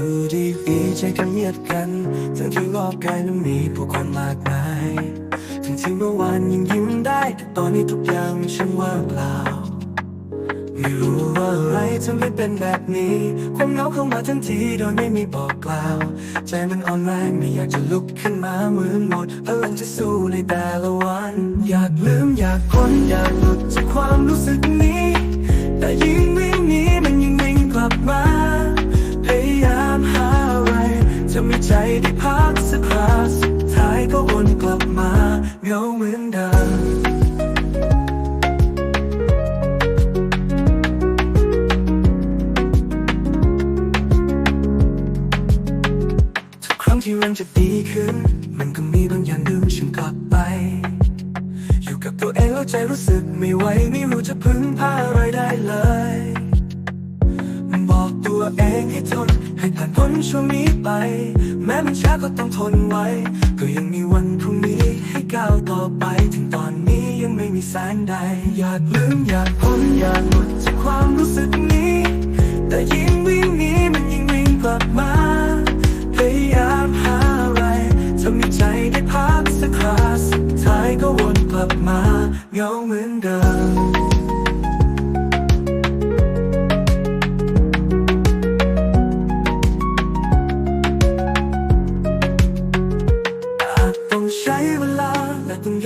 อยู่ดีใจกันเงียบกันทั้งที่รอบกายนั้นมีผู้คนมากมายทั้งที่เมื่อวานยังยิ้มได้ แต่ตอนนี้ทุกอย่างฉันว่างเปล่าไม่รู้ว่าอะไรทำให้เป็นแบบนี้ ความเหงาเข้ามาทันทีโดยไม่มีบอกกล่าว ใจมันอ่อนแรงไม่อยากจะลุกขึ้นมาเหมือนหมดพลังจะสู้ในแต่ละวัน อยากลืมอยากพ้นอยากหลุดจากความรู้สึก ได้พักสักคราสุดท้ายก็วนกลับมาเหงาเหมือนเดิมทุกครั้งที่มันจะดีขึ้น มันก็มีบางอย่างดึงฉันกลับไป อยู่กับตัวเองแล้วใจรู้สึกไม่ไหวไม่รู้จะพึ่งพาอะไรได้เลย บอกตัวเองให้ทน ให้ผ่านพ้นช่วงนี้ไป แม้มันช้าก็ต้องทนไว้ ก็ยังมีวันพรุ่งนี้ให้ก้าวต่อไป ถึงตอนนี้ยังไม่มีแสงใด อยากลืมอยากพ้นอยากหลุดจากความรู้สึกนี้ แต่ยิ่งวิ่งหนีมันยิ่งวิ่งกลับมา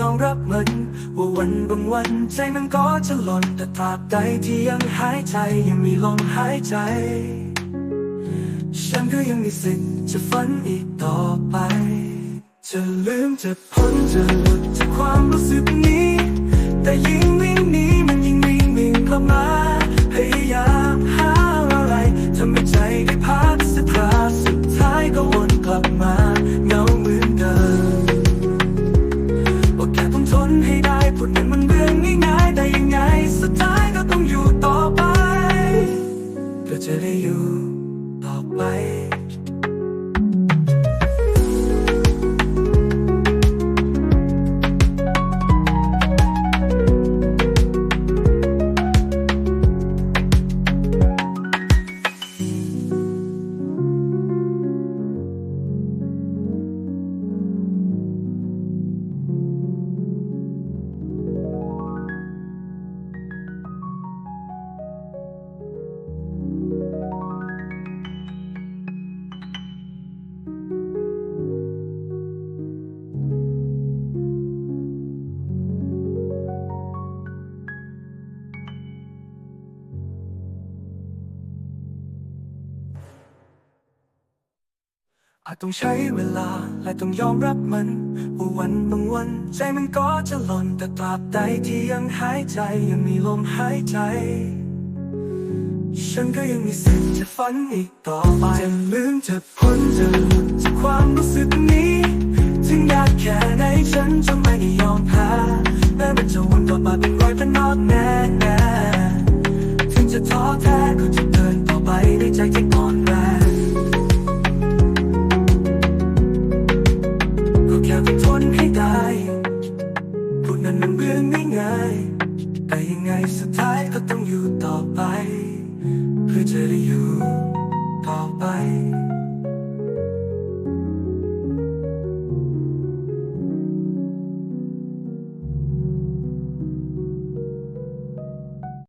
ยอมรับมัน ว่าวันบางวันใจมันก็จะหล่นแต่ตราบใดที่ยังหายใจยังมีลมหายใจ ฉันก็ยังมีสิทธิ์จะฝันอีกต่อไป จะลืมจะพ้นจะหลุดจากความรู้สึกนี้ แต่ยิ่งวิ่งหนีมันยิ่งวิ่งวิ่งกลับมา อาจต้องใช้เวลาและต้องยอมรับมันว่าวันบางวัน ใจมันก็จะหล่นแต่ตราบใดที่ยังหายใจยังมีลมหายใจ ฉันก็ยังมีสิทธิ์จะฝันอีกต่อไปจะลืมจะพ้นจะหลุดจากความรู้สึกนี้ ถึงยากแค่ไหนฉันจะไม่ยอมแรื่องแต่ยังไงสุดท้ายก็ต้องอยู่ต่อไป เพื่อจะได้อยู่